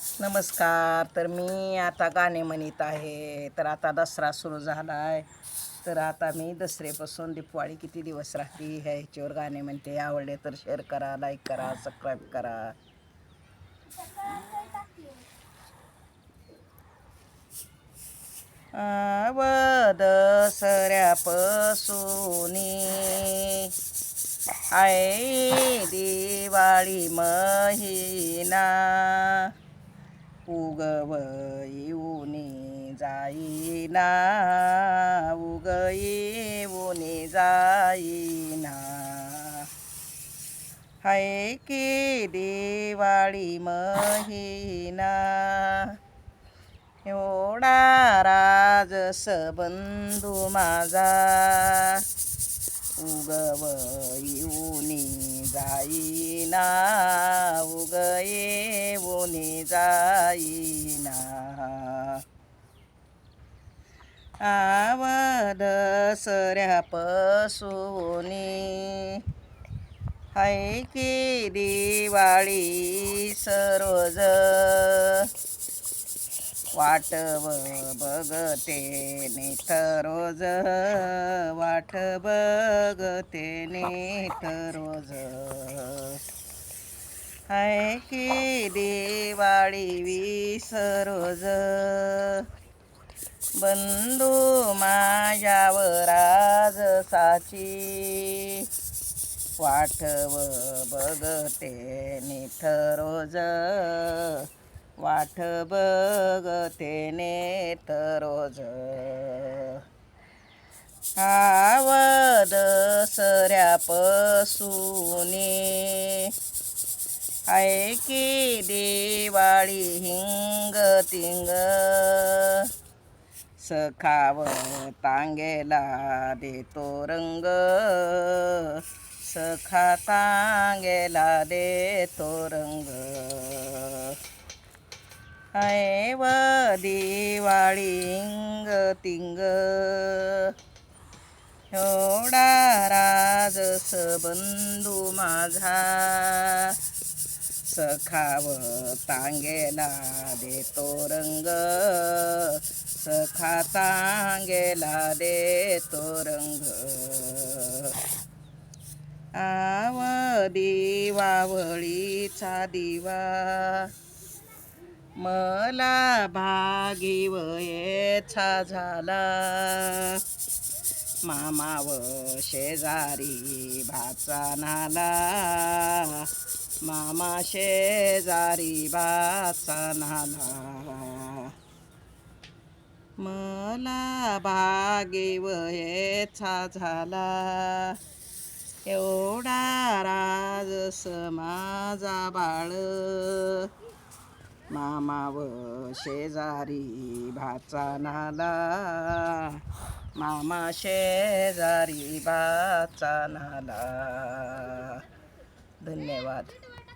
नमस्कार तर मी आता गाणे म्हणत आहे. तर आता दसरा सुरू झाला आहे तर आता मी दसऱ्यापासून दिपवाळी किती दिवस राहते ह्या ह्याच्यावर गाणे म्हणते. आवडले तर शेअर करा लाईक करा सबस्क्राईब करा. आव दसऱ्यापासूनी आहे दिवाळी महिना. उगव येऊनी जाईना उग येऊनी जाईना। हाय की दिवाळी महिना एवढा राजस बंधू माझा। उगव येऊनी जाईना उग जाईना. आवद सऱ्यापासूनी है की दिवाळी सरोज. वाटव बघते निथ रोज. वाट बघते निथ रोज. हाय की दिवाळी विसरोज बंधू माझ्यावर आज साची. वाटव बघते निथरोज वाट बघते नेत रोज. आवद सऱ्यापसूने आहे की दिवाळी हिंग तिंग. सखाव तांगेला देतो रंग. सखा तांगेला देतो रंग. आहे व दिवाळी हिंग तिंग. एवढा राजस बंधू माझा. सखाव तांगेला देतो रंग. सखा तांगेला देतो रंग. आव दिवावळीचा दिवा. मला भागिवयेचा झाला. मामाव शेजारी भाचा नाला. मामा शेजारी भाचा नाला मला भागिवयेचा झाला. एवढा राजस माझा बाळ. मामा व शेजारी भाचा नाला मामा शेजारी भाचा नाला धन्यवाद.